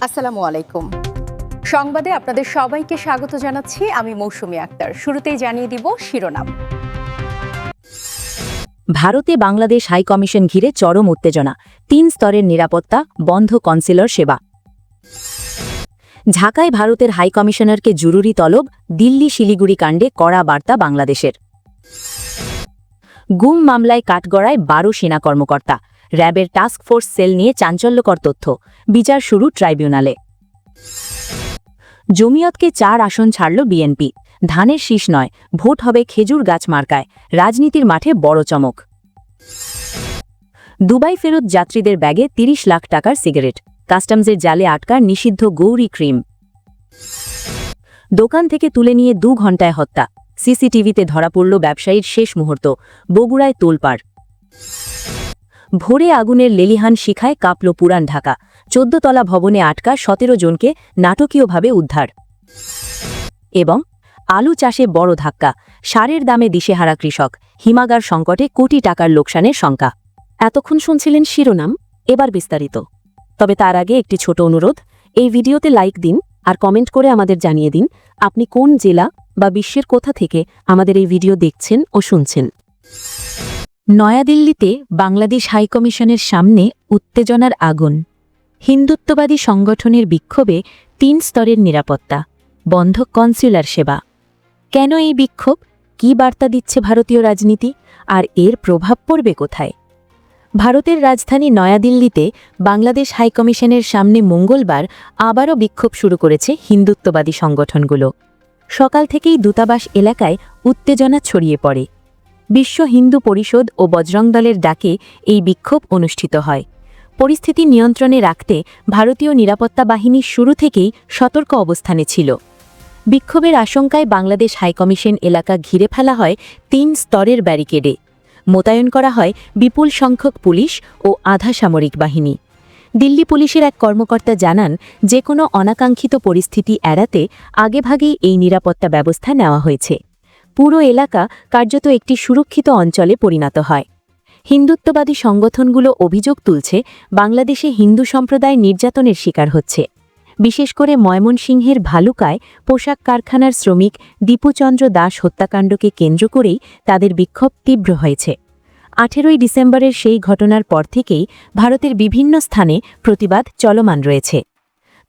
আসসালামু আলাইকুম। সংবাদে আপনাদের সবাইকে স্বাগত জানাচ্ছি আমি মৌসুমী আক্তার। শুরুতেই জানিয়ে দিব শিরোনাম। ভারতে বাংলাদেশ হাই কমিশন ঘিরে চরম উত্তেজনা। তিন স্তরের নিরাপত্তা, বন্ধ কনসিলর সেবা। ঢাকায় ভারতের হাই কমিশনারকে জরুরি তলব, দিল্লি শিলিগুড়ি কাণ্ডে কড়া বার্তা বাংলাদেশের। গুম মামলায় কাঠগড়ায় বারো সেনা কর্মকর্তা। র্যাবের টাস্ক ফোর্স সেল নিয়ে চাঞ্চল্যকর তথ্য। বিচার শুরু ট্রাইব্যুনালে। জমিয়তকে চার আসন ছাড়ল বিএনপি। ধানের শীষ নয়, ভোট হবে খেজুর গাছ মার্কায়, রাজনীতির মাঠে বড় চমক। দুবাই ফেরত যাত্রীদের ব্যাগে ৩০ লাখ টাকার সিগারেট, কাস্টমসের জালে আটকার নিষিদ্ধ গৌরী ক্রিম। দোকান থেকে তুলে নিয়ে দু ঘন্টায় হত্যা, সিসিটিভিতে ধরা পড়ল ব্যবসায়ীর শেষ মুহূর্ত, বগুড়ায় তোলপাড়। ভোরে আগুনের লেলিহান শিখায় কাঁপল পুরান ঢাকা। চোদ্দতলা ভবনে আটকা সতেরো জনকে নাটকীয়ভাবে উদ্ধার। এবং আলু চাষে বড় ধাক্কা, সারের দামে দিশেহারা কৃষক, হিমাগার সংকটে কোটি টাকার লোকসানের শঙ্কা। এতক্ষণ শুনছিলেন শিরোনাম, এবার বিস্তারিত। তবে তার আগে একটি ছোট অনুরোধ, এই ভিডিওতে লাইক দিন আর কমেন্ট করে আমাদের জানিয়ে দিন আপনি কোন জেলা বা বিশ্বের কোথা থেকে আমাদের এই ভিডিও দেখছেন ও শুনছেন। নয়াদিল্লিতে বাংলাদেশ হাইকমিশনের সামনে উত্তেজনার আগুন। হিন্দুত্ববাদী সংগঠনের বিক্ষোভে তিন স্তরের নিরাপত্তা, বন্ধ কনসুলার সেবা। কেন এই বিক্ষোভ? কি বার্তা দিচ্ছে ভারতীয় রাজনীতি? আর এর প্রভাব পড়বে কোথায়? ভারতের রাজধানী নয়াদিল্লিতে বাংলাদেশ হাইকমিশনের সামনে মঙ্গলবার আবারও বিক্ষোভ শুরু করেছে হিন্দুত্ববাদী সংগঠনগুলো। সকাল থেকেই দূতাবাস এলাকায় উত্তেজনা ছড়িয়ে পড়ে। বিশ্ব হিন্দু পরিষদ ও বজরং দলের ডাকে এই বিক্ষোভ অনুষ্ঠিত হয়। পরিস্থিতি নিয়ন্ত্রণে রাখতে ভারতীয় নিরাপত্তা বাহিনী শুরু থেকেই সতর্ক অবস্থানে ছিল। বিক্ষোভের আশঙ্কায় বাংলাদেশ হাইকমিশন এলাকা ঘিরে ফেলা হয় তিন স্তরের ব্যারিকেডে। মোতায়েন করা হয় বিপুল সংখ্যক পুলিশ ও আধা সামরিক বাহিনী। দিল্লি পুলিশের এক কর্মকর্তা জানান, যে কোনো অনাকাঙ্ক্ষিত পরিস্থিতি এড়াতে আগেভাগেই এই নিরাপত্তা ব্যবস্থা নেওয়া হয়েছে। পুরো এলাকা কার্যত একটি সুরক্ষিত অঞ্চলে পরিণত হয়। হিন্দুত্ববাদী সংগঠনগুলো অভিযোগ তুলছে, বাংলাদেশে হিন্দু সম্প্রদায় নির্যাতনের শিকার হচ্ছে। বিশেষ করে ময়মনসিংহের ভালুকায় পোশাক কারখানার শ্রমিক দীপুচন্দ্র দাস হত্যাকাণ্ডকে কেন্দ্র করেই তাদের বিক্ষোভ তীব্র হয়েছে। আঠেরোই ডিসেম্বরের সেই ঘটনার পর থেকেই ভারতের বিভিন্ন স্থানে প্রতিবাদ চলমান রয়েছে।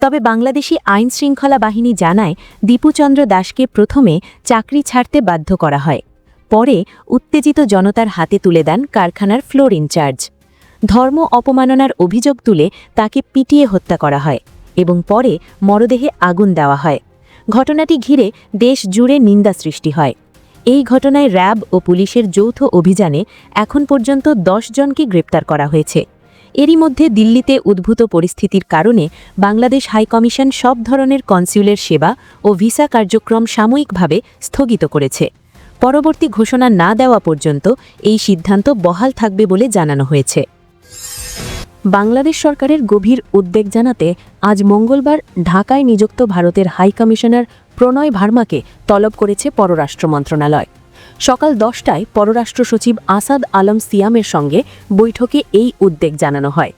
তবে বাংলাদেশি আইন শৃঙ্খলা বাহিনী জানায়, দীপুচন্দ্র দাসকে প্রথমে চাকরি ছাড়তে বাধ্য করা হয়। পরে উত্তেজিত জনতার হাতে তুলে দেন কারখানার ফ্লোর ইনচার্জ। ধর্ম অপমাননার অভিযোগ তুলে তাকে পিটিয়ে হত্যা করা হয় এবং পরে মরদেহে আগুন দেওয়া হয়। ঘটনাটি ঘিরে দেশ জুড়ে নিন্দা সৃষ্টি হয়। এই ঘটনায় র্যাব ও পুলিশের যৌথ অভিযানে এখন পর্যন্ত দশ জনকে গ্রেপ্তার করা হয়েছে। এরই মধ্যে দিল্লিতে উদ্ভূত পরিস্থিতির কারণে বাংলাদেশ হাইকমিশন সব ধরনের কনসিউলের সেবা ও ভিসা কার্যক্রম সাময়িকভাবে স্থগিত করেছে। পরবর্তী ঘোষণা না দেওয়া পর্যন্ত এই সিদ্ধান্ত বহাল থাকবে বলে জানানো হয়েছে। বাংলাদেশ সরকারের গভীর উদ্বেগ জানাতে আজ মঙ্গলবার ঢাকায় নিযুক্ত ভারতের হাই কমিশনার প্রণয় ভার্মাকে তলব করেছে পররাষ্ট্র মন্ত্রণালয়। সকাল দশটায় পররাষ্ট্র সচিব আসাদ আলম সিয়ামের সঙ্গে বৈঠকে এই উদ্বেগ জানানো হয়।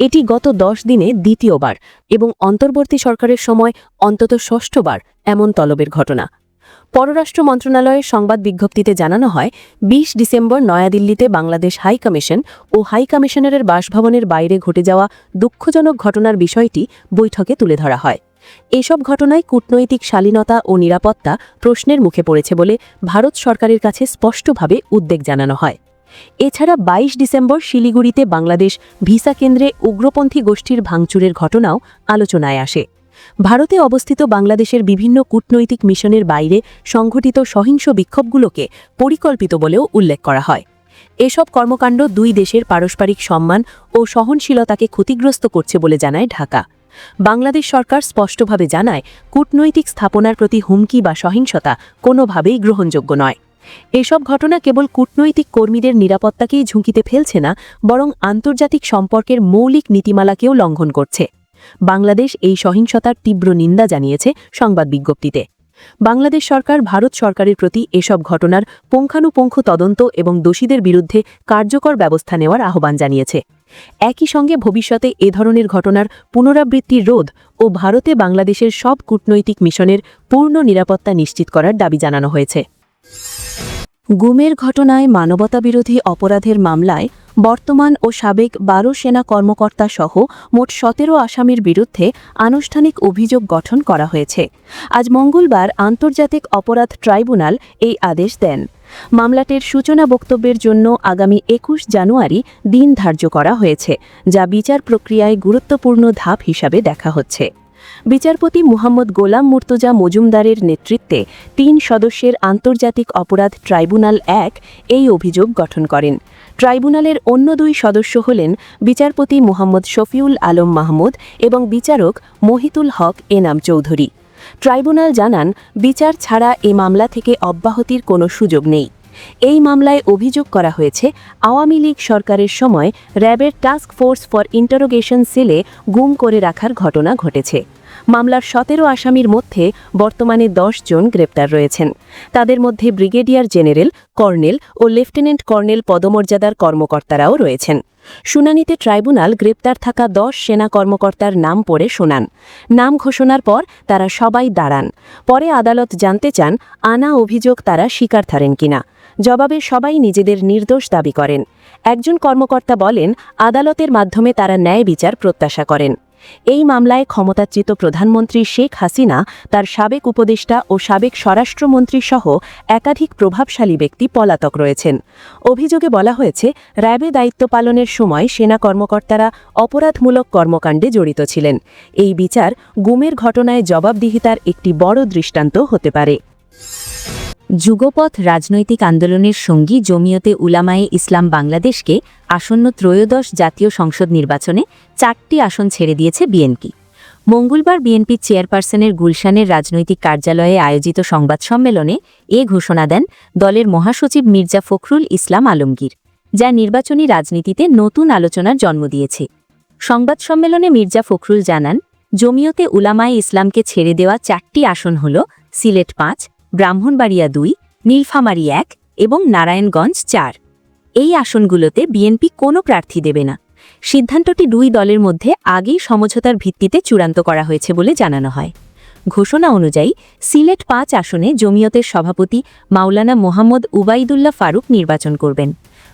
এটি গত দশ দিনে দ্বিতীয়বার এবং অন্তর্বর্তী সরকারের সময় অন্তত ষষ্ঠবার এমন তলবের ঘটনা। পররাষ্ট্র মন্ত্রণালয়ের সংবাদ বিজ্ঞপ্তিতে জানানো হয় ২০ ডিসেম্বর নয়াদিল্লিতে বাংলাদেশ হাই কমিশন ও হাই কমিশনারের বাসভবনের বাইরে ঘটে যাওয়া দুঃখজনক ঘটনার বিষয়টি বৈঠকে তুলে ধরা হয়। এসব ঘটনায় কূটনৈতিক শালীনতা ও নিরাপত্তা প্রশ্নের মুখে পড়েছে বলে ভারত সরকারের কাছে স্পষ্টভাবে উদ্বেগ জানানো হয়। এছাড়া ২২ ডিসেম্বর শিলিগুড়িতে বাংলাদেশ ভিসা কেন্দ্রে উগ্রপন্থী গোষ্ঠীর ভাঙচুরের ঘটনাও আলোচনায় আসে। ভারতে অবস্থিত বাংলাদেশের বিভিন্ন কূটনৈতিক মিশনের বাইরে সংঘটিত সহিংস বিক্ষোভগুলোকে পরিকল্পিত বলেও উল্লেখ করা হয়। এসব কর্মকাণ্ড দুই দেশের পারস্পরিক সম্মান ও সহনশীলতাকে ক্ষতিগ্রস্ত করছে বলে জানায় ঢাকা। বাংলাদেশ সরকার স্পষ্টভাবে জানায়, কূটনৈতিক স্থাপনার প্রতি হুমকি বা সহিংসতা কোনোভাবেই গ্রহণযোগ্য নয়। এসব ঘটনা কেবল কূটনৈতিক কর্মীদের নিরাপত্তাকেই ঝুঁকিতে ফেলছে না, বরং আন্তর্জাতিক সম্পর্কের মৌলিক নীতিমালাকেও লঙ্ঘন করছে। বাংলাদেশ এই সহিংসতার তীব্র নিন্দা জানিয়েছে সংবাদ বিজ্ঞপ্তিতে। বাংলাদেশ সরকার, ভারত সরকারের প্রতি এসব ঘটনার পুঙ্খানুপুঙ্খ তদন্ত এবং দোষীদের বিরুদ্ধে কার্যকর ব্যবস্থা নেওয়ার আহ্বান জানিয়েছে। একই সঙ্গে ভবিষ্যতে এ ধরনের ঘটনার পুনরাবৃত্তি রোধ ও ভারতে বাংলাদেশের সব কূটনৈতিক মিশনের পূর্ণ নিরাপত্তা নিশ্চিত করার দাবি জানানো হয়েছে। গুমের ঘটনায় মানবতাবিরোধী অপরাধের মামলায় বর্তমান ও সাবেক বারো সেনা কর্মকর্তা সহ মোট সতেরো আসামির বিরুদ্ধে আনুষ্ঠানিক অভিযোগ গঠন করা হয়েছে। আজ মঙ্গলবার আন্তর্জাতিক অপরাধ ট্রাইব্যুনাল এই আদেশ দেন। মামলাটির সূচনা বক্তব্যের জন্য আগামী একুশ জানুয়ারি দিন ধার্য করা হয়েছে, যা বিচার প্রক্রিয়ায় গুরুত্বপূর্ণ ধাপ হিসাবে দেখা হচ্ছে। বিচারপতি মুহাম্মদ গোলাম মুর্তজা মজুমদারের নেতৃত্বে তিন সদস্যের আন্তর্জাতিক অপরাধ ট্রাইব্যুনাল এক এই অভিযোগ গঠন করেন। ট্রাইব্যুনালের অন্য দুই সদস্য হলেন বিচারপতি মুহাম্মদ শফিউল আলম মাহমুদ এবং বিচারক মহিতুল হক এনাম চৌধুরী। ট্রাইব্যুনাল জানান, বিচার ছাড়া এ মামলা থেকে অব্যাহতির কোনো সুযোগ নেই। এই মামলায় অভিযোগ করা হয়েছে, আওয়ামী লীগ সরকারের সময় র্যাবের টাস্ক ফোর্স ফর ইন্টারোগেশন সেলে গুম করে রাখার ঘটনা ঘটেছে। মামলার সতেরো আসামির মধ্যে বর্তমানে দশ জন গ্রেপ্তার রয়েছেন। তাদের মধ্যে ব্রিগেডিয়ার জেনারেল, কর্নেল ও লেফটেন্যান্ট কর্নেল পদমর্যাদার কর্মকর্তারাও রয়েছেন। শুনানিতে ট্রাইব্যুনাল গ্রেপ্তার থাকা দশ সেনা কর্মকর্তার নাম পড়ে শোনান। নাম ঘোষণার পর তারা সবাই দাঁড়ান। পরে আদালত জানতে চান, আনা অভিযোগ তারা স্বীকার থারেন কিনা। জবাবে সবাই নিজেদের নির্দোষ দাবি করেন। একজন কর্মকর্তা বলেন, আদালতের মাধ্যমে তারা ন্যায় বিচার প্রত্যাশা করেন। এই মামলায় ক্ষমতাচ্যুত প্রধানমন্ত্রী শেখ হাসিনা, তার সাবেক উপদেষ্টা ও সাবেক স্বরাষ্ট্রমন্ত্রী সহ একাধিক প্রভাবশালী ব্যক্তি পলাতক রয়েছেন। অভিযোগে বলা হয়েছে, র্যাবে দায়িত্ব পালনের সময় সেনা কর্মকর্তারা অপরাধমূলক কর্মকাণ্ডে জড়িত ছিলেন। এই বিচার গুমের ঘটনায় জবাবদিহিতার একটি বড় দৃষ্টান্ত হতে পারে। যুগপথ রাজনৈতিক আন্দোলনের সঙ্গী জমিয়তে উলামায়ে ইসলাম বাংলাদেশকে আসন্ন ত্রয়োদশ জাতীয় সংসদ নির্বাচনে চারটি আসন ছেড়ে দিয়েছে বিএনপি। মঙ্গলবার বিএনপি চেয়ারপারসনের গুলশানের রাজনৈতিক কার্যালয়ে আয়োজিত সংবাদ সম্মেলনে এ ঘোষণা দেন দলের মহাসচিব মির্জা ফখরুল ইসলাম আলমগীর, যা নির্বাচনী রাজনীতিতে নতুন আলোচনার জন্ম দিয়েছে। সংবাদ সম্মেলনে মির্জা ফখরুল জানান, জমিয়তে উলামায়ে ইসলামকে ছেড়ে দেওয়া চারটি আসন হল সিলেট পাঁচ ব্রাহ্মণবাড়িয়া দুই, নীলফামারী এক এবং নারায়ণগঞ্জ চার। এই আসনগুলোতে বিএনপি কোনো প্রার্থী দেবে না। সিদ্ধান্তটি দুই দলের মধ্যে আগেই সমঝোতার ভিত্তিতে চূড়ান্ত করা হয়েছে বলে জানানো হয়। ঘোষণা অনুযায়ী, সিলেট পাঁচ আসনে জমিয়তের সভাপতি মাওলানা মোহাম্মদ উবাইদুল্লাহ ফারুক নির্বাচন করবেন।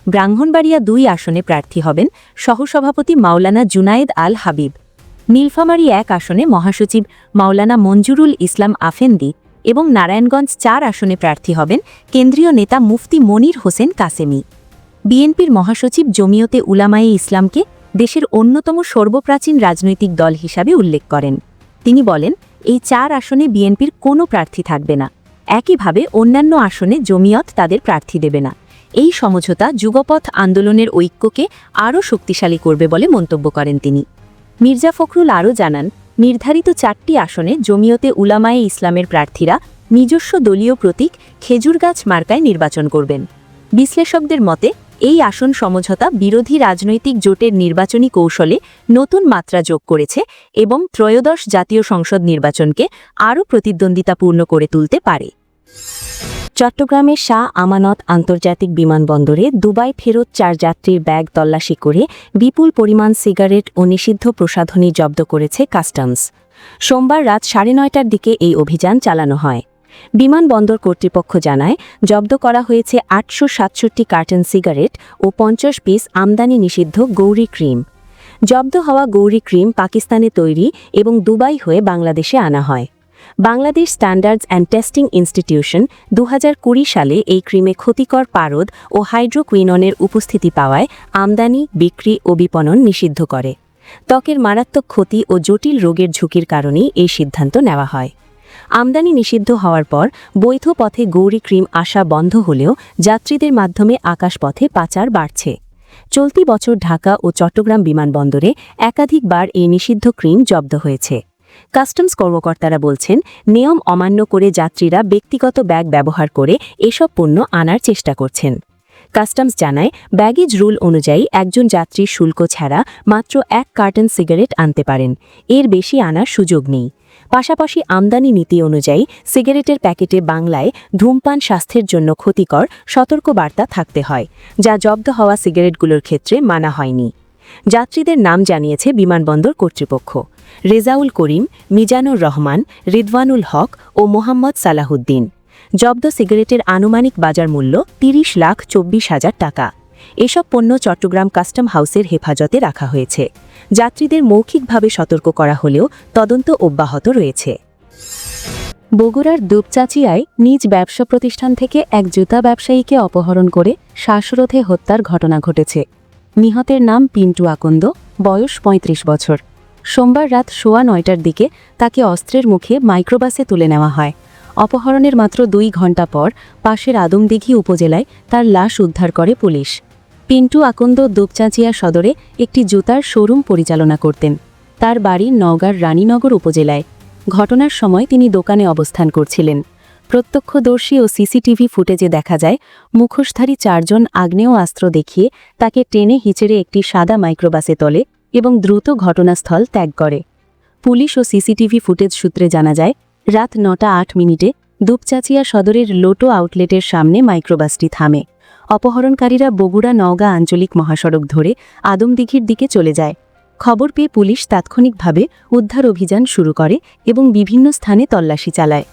ব্রাহ্মণবাড়িয়া দুই আসনে প্রার্থী হবেন সহসভাপতি মাওলানা জুনায়েদ আল হাবিব। নীলফামারী এক আসনে মহাসচিব মাওলানা মঞ্জুরুল ইসলাম আফেন্দি এবং নারায়ণগঞ্জ চার আসনে প্রার্থী হবেন কেন্দ্রীয় নেতা মুফতি মনির হোসেন কাসেমি। বিএনপির মহাসচিব জমিয়তে উলামায়ে ইসলামকে দেশের অন্যতম সর্বপ্রাচীন রাজনৈতিক দল হিসাবে উল্লেখ করেন। তিনি বলেন, এই চার আসনে বিএনপির কোনো প্রার্থী থাকবে না। একইভাবে অন্যান্য আসনে জমিয়ত তাদের প্রার্থী দেবে না। এই সমঝোতা যুগপথ আন্দোলনের ঐক্যকে আরও শক্তিশালী করবে বলে মন্তব্য করেন তিনি। মির্জা ফখরুল আরও জানান নির্ধারিত চারটি আসনে জমিয়তে উলামায়ে ইসলামের প্রার্থীরা নিজস্ব দলীয় প্রতীক খেজুর গাছ মার্কায় নির্বাচন করবেন। বিশ্লেষকদের মতে, এই আসন সমঝোতা বিরোধী রাজনৈতিক জোটের নির্বাচনী কৌশলে নতুন মাত্রা যোগ করেছে এবং ত্রয়োদশ জাতীয় সংসদ নির্বাচনকে আরও প্রতিদ্বন্দ্বিতাপূর্ণ করে তুলতে পারে। চট্টগ্রামের শাহ আমানত আন্তর্জাতিক বিমানবন্দরে দুবাই ফেরত চার যাত্রীর ব্যাগ তল্লাশি করে বিপুল পরিমাণ সিগারেট ও নিষিদ্ধ প্রসাধনী জব্দ করেছে কাস্টমস। সোমবার রাত সাড়ে নয়টার দিকে এই অভিযান চালানো হয়। বিমানবন্দর কর্তৃপক্ষ জানায়, জব্দ করা হয়েছে আটশো সাতষট্টি কার্টন সিগারেট ও পঞ্চাশ পিস আমদানি নিষিদ্ধ গৌরী ক্রিম। জব্দ হওয়া গৌরী ক্রিম পাকিস্তানে তৈরি এবং দুবাই হয়ে বাংলাদেশে আনা হয়। Bangladesh standards and testing institution দু হাজার কুড়ি সালে এই ক্রিমে ক্ষতিকর পারদ ও হাইড্রোকুইননের উপস্থিতি পাওয়ায় আমদানি, বিক্রি ও বিপণন নিষিদ্ধ করে। ত্বকের মারাত্মক ক্ষতি ও জটিল রোগের ঝুঁকির কারণেই এই সিদ্ধান্ত নেওয়া হয়। আমদানি নিষিদ্ধ হওয়ার পর বৈধ পথে গৌরী ক্রিম আসা বন্ধ হলেও যাত্রীদের মাধ্যমে আকাশপথে পাচার বাড়ছে। চলতি বছর ঢাকা ও চট্টগ্রাম বিমানবন্দরে একাধিকবার এই নিষিদ্ধ ক্রিম জব্দ হয়েছে। কাস্টমস কর্মকর্তারা বলছেন, নিয়ম অমান্য করে যাত্রীরা ব্যক্তিগত ব্যাগ ব্যবহার করে এসব পণ্য আনার চেষ্টা করছেন। কাস্টমস জানায়, ব্যাগেজ রুল অনুযায়ী একজন যাত্রীর শুল্ক ছাড়া মাত্র এক কার্টন সিগারেট আনতে পারেন। এর বেশি আনার সুযোগ নেই। পাশাপাশি আমদানি নীতি অনুযায়ী সিগারেটের প্যাকেটে বাংলায় ধূমপান স্বাস্থ্যের জন্য ক্ষতিকর সতর্কবার্তা থাকতে হয়, যা জব্দ হওয়া সিগারেটগুলোর ক্ষেত্রে মানা হয়নি। যাত্রীদের নাম জানিয়েছে বিমানবন্দর কর্তৃপক্ষ। রেজাউল করিম, মিজানুর রহমান, রিদওয়ানুল হক ও মোহাম্মদ সালাহুদ্দিন। জব্দ সিগারেটের আনুমানিক বাজার মূল্য তিরিশ লাখ চব্বিশ হাজার টাকা। এসব পণ্য চট্টগ্রাম কাস্টম হাউসের হেফাজতে রাখা হয়েছে। যাত্রীদের মৌখিকভাবে সতর্ক করা হলেও তদন্ত অব্যাহত রয়েছে। বগুড়ার দুপচাচিয়ায় নিজ ব্যবসা প্রতিষ্ঠান থেকে এক জুতা ব্যবসায়ীকে অপহরণ করে শ্বাসরোধে হত্যার ঘটনা ঘটেছে। নিহতের নাম পিন্টু আকন্দ, বয়স ৩৫ বছর। সোমবার রাত সোয়া নয়টার দিকে তাকে অস্ত্রের মুখে মাইক্রোবাসে তুলে নেওয়া হয়। অপহরণের মাত্র দুই ঘণ্টা পর পাশের আদমদিঘি উপজেলায় তার লাশ উদ্ধার করে পুলিশ। পিন্টু আকন্দ দুপচাঁচিয়া সদরে একটি জুতার শোরুম পরিচালনা করতেন। তার বাড়ি নওগাঁর রানীনগর উপজেলায়। ঘটনার সময় তিনি দোকানে অবস্থান করছিলেন। প্রত্যক্ষদর্শী ও সিসিটিভি ফুটেজে দেখা যায়, মুখোশধারী চারজন আগ্নেয় অস্ত্র দেখিয়ে তাকে টেনে হিচড়ে একটি সাদা মাইক্রোবাসে তোলে এবং দ্রুত ঘটনাস্থল ত্যাগ করে। পুলিশ ও সিসিটিভি ফুটেজ সূত্রে জানা যায়, রাত নটা আট মিনিটে দুপচাচিয়া সদরের লোটো আউটলেটের সামনে মাইক্রোবাসটি থামে। অপহরণকারীরা বগুড়া নওগাঁ আঞ্চলিক মহাসড়ক ধরে আদমদিঘির দিকে চলে যায়। খবর পেয়ে পুলিশ তাৎক্ষণিকভাবে উদ্ধার অভিযান শুরু করে এবং বিভিন্ন স্থানে তল্লাশি চালায়।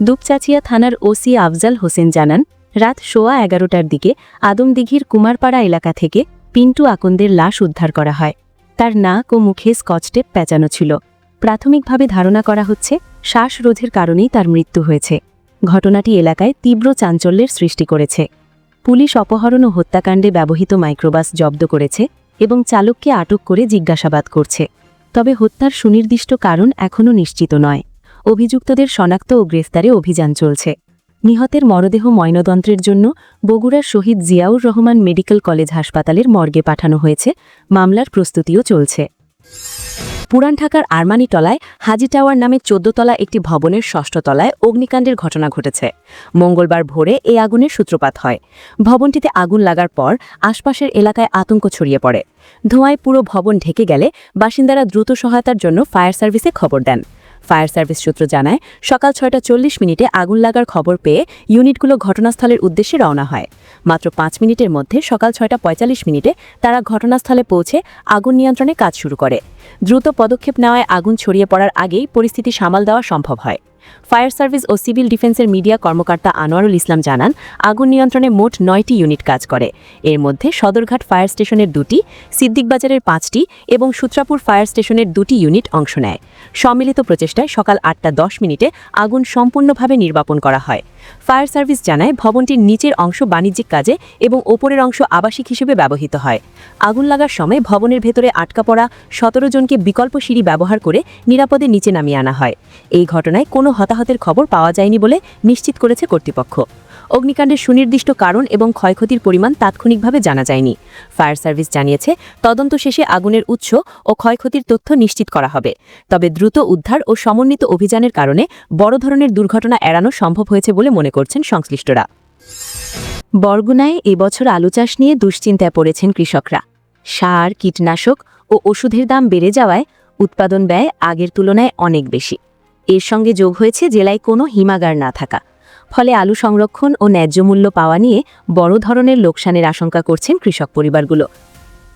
দুপচাচিয়া থানার ওসি আফজাল হোসেন জানান, রাত সোয়া এগারোটার দিকে আদমদিঘির কুমারপাড়া এলাকা থেকে পিন্টু আকন্দের লাশ উদ্ধার করা হয়। তার নাক ও মুখে স্কচটেপ পেঁচানো ছিল। প্রাথমিকভাবে ধারণা করা হচ্ছে, শ্বাসরোধের কারণেই তার মৃত্যু হয়েছে। ঘটনাটি এলাকায় তীব্র চাঞ্চল্যের সৃষ্টি করেছে। পুলিশ অপহরণ ও হত্যাকাণ্ডে ব্যবহৃত মাইক্রোবাস জব্দ করেছে এবং চালককে আটক করে জিজ্ঞাসাবাদ করছে। তবে হত্যার সুনির্দিষ্ট কারণ এখনও নিশ্চিত নয়। অভিযুক্তদের শনাক্ত ও গ্রেফতারে অভিযান চলছে। নিহতের মরদেহ ময়নতন্ত্রের জন্য বগুড়ার শহীদ জিয়াউর রহমান মেডিকেল কলেজ হাসপাতালের মর্গে পাঠানো হয়েছে। মামলার প্রস্তুতিও চলছে। পুরান ঢাকার আরমানি টলায় হাজি টাওয়ার নামে চোদ্দতলা একটি ভবনের ষষ্ঠ তলায় অগ্নিকাণ্ডের ঘটনা ঘটেছে। মঙ্গলবার ভোরে এই আগুনের সূত্রপাত হয়। ভবনটিতে আগুন লাগার পর আশপাশের এলাকায় আতঙ্ক ছড়িয়ে পড়ে। ধোঁয়ায় পুরো ভবন ঢেকে গেলে বাসিন্দারা দ্রুত সহায়তার জন্য ফায়ার সার্ভিসে খবর দেন। ফায়ার সার্ভিস সূত্র জানায়, সকাল ছয়টা চল্লিশ মিনিটে আগুন লাগার খবর পেয়ে ইউনিটগুলো ঘটনাস্থলের উদ্দেশ্যে রওনা হয়। মাত্র পাঁচ মিনিটের মধ্যে সকাল ছয়টা পঁয়তাল্লিশ মিনিটে তারা ঘটনাস্থলে পৌঁছে আগুন নিয়ন্ত্রণে কাজ শুরু করে। দ্রুত পদক্ষেপ নেওয়ায় আগুন ছড়িয়ে পড়ার আগেই পরিস্থিতি সামাল দেওয়া সম্ভব হয়। ফায়ার সার্ভিস ও সিভিল ডিফেন্সের মিডিয়া কর্মকর্তা আনোয়ারুল ইসলাম জানান, আগুন নিয়ন্ত্রণে মোট নয়টি ইউনিট কাজ করে। এর মধ্যে সদরঘাট ফায়ার স্টেশনের দুটি, সিদ্দিকবাজারের পাঁচটি এবং সূত্রাপুর ফায়ার স্টেশনের দুটি ইউনিট অংশ নেয়। সম্মিলিত প্রচেষ্টায় সকাল আটটা দশ মিনিটে আগুন সম্পূর্ণভাবে নির্বাপন করা হয়। ফায়ার সার্ভিস জানায় ভবনটির নিচের অংশ বাণিজ্যিক কাজে এবং ওপরের অংশ আবাসিক হিসেবে ব্যবহৃত হয়। আগুন লাগার সময় ভবনের ভেতরে আটকা পড়া সতেরো জনকে বিকল্প সিঁড়ি ব্যবহার করে নিরাপদে নিচে নামিয়ে আনা হয়। এই ঘটনায় কোনো হতাহতের খবর পাওয়া যায়নি বলে নিশ্চিত করেছে কর্তৃপক্ষ। অগ্নিকাণ্ডের সুনির্দিষ্ট কারণ এবং ক্ষয়ক্ষতির পরিমাণ তাৎক্ষণিকভাবে জানা যায়নি। ফায়ার সার্ভিস জানিয়েছে, তদন্ত শেষে আগুনের উৎস ও ক্ষয়ক্ষতির তথ্য নিশ্চিত করা হবে। তবে দ্রুত উদ্ধার ও সমন্বিত অভিযানের কারণে বড় ধরনের দুর্ঘটনা এড়ানো সম্ভব হয়েছে বলে মনে করছেন সংশ্লিষ্টরা। বরগুনায় এবছর আলু চাষ নিয়ে দুশ্চিন্তায় পড়েছেন কৃষকরা। সার, কীটনাশক ও ওষুধের দাম বেড়ে যাওয়ায় উৎপাদন ব্যয় আগের তুলনায় অনেক বেশি। এর সঙ্গে যোগ হয়েছে জেলায় কোনো হিমাগার না থাকা। ফলে আলু সংরক্ষণ ও ন্যায্য মূল্য পাওয়া নিয়ে বড় ধরনের লোকসানের আশঙ্কা করছেন কৃষক পরিবারগুলো।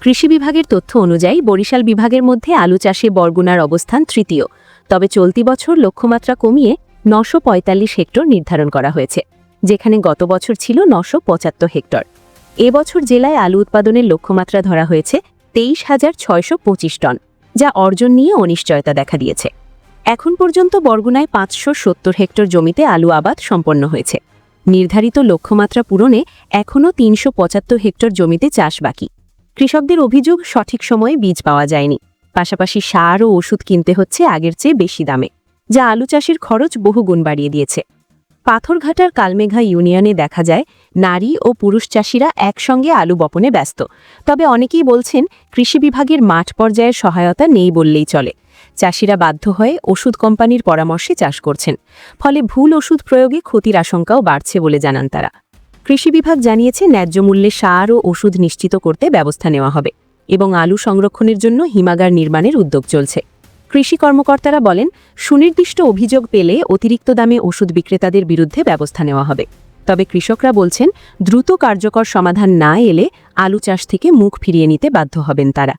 কৃষি বিভাগের তথ্য অনুযায়ী বরিশাল বিভাগের মধ্যে আলু চাষে বরগুনার অবস্থান তৃতীয়। তবে চলতি বছর লক্ষ্যমাত্রা কমিয়ে নশো হেক্টর নির্ধারণ করা হয়েছে, যেখানে গত বছর ছিল নশো হেক্টর। এবছর জেলায় আলু উৎপাদনের লক্ষ্যমাত্রা ধরা হয়েছে তেইশ হাজার ছয়শো টন, যা অর্জন নিয়ে অনিশ্চয়তা দেখা দিয়েছে। এখন পর্যন্ত বরগুনায় পাঁচশো সত্তর হেক্টর জমিতে আলু আবাদ সম্পন্ন হয়েছে। নির্ধারিত লক্ষ্যমাত্রা পূরণে এখনও তিনশো পঁচাত্তর হেক্টর জমিতে চাষ বাকি। কৃষকদের অভিযোগ, সঠিক সময়ে বীজ পাওয়া যায়নি। পাশাপাশি সার ও ওষুধ কিনতে হচ্ছে আগের চেয়ে বেশি দামে, যা আলু চাষের খরচ বহুগুণ বাড়িয়ে দিয়েছে। পাথরঘাটার কালমেঘা ইউনিয়নে দেখা যায়, নারী ও পুরুষ চাষিরা একসঙ্গে আলু বপনে ব্যস্ত। তবে অনেকেই বলছেন, কৃষি বিভাগের মাঠ পর্যায়ের সহায়তা নেই বললেই চলে। চাষিরা বাধ্য হয়ে ওষুধ কোম্পানির পরামর্শে চাষ করছেন। ফলে ভুল ওষুধ প্রয়োগে ক্ষতির আশঙ্কাও বাড়ছে বলে জানান তারা। কৃষি বিভাগ জানিয়েছে, ন্যায্য মূল্যে সার ও ওষুধ নিশ্চিত করতে ব্যবস্থা নেওয়া হবে এবং আলু সংরক্ষণের জন্য হিমাগার নির্মাণের উদ্যোগ চলছে। কৃষি কর্মকর্তারা বলেন, সুনির্দিষ্ট অভিযোগ পেলে অতিরিক্ত দামে ওষুধ বিক্রেতাদের বিরুদ্ধে ব্যবস্থা নেওয়া হবে। তবে কৃষকরা বলছেন, দ্রুত কার্যকর সমাধান না এলে আলু চাষ থেকে মুখ ফিরিয়ে নিতে বাধ্য হবেন তারা।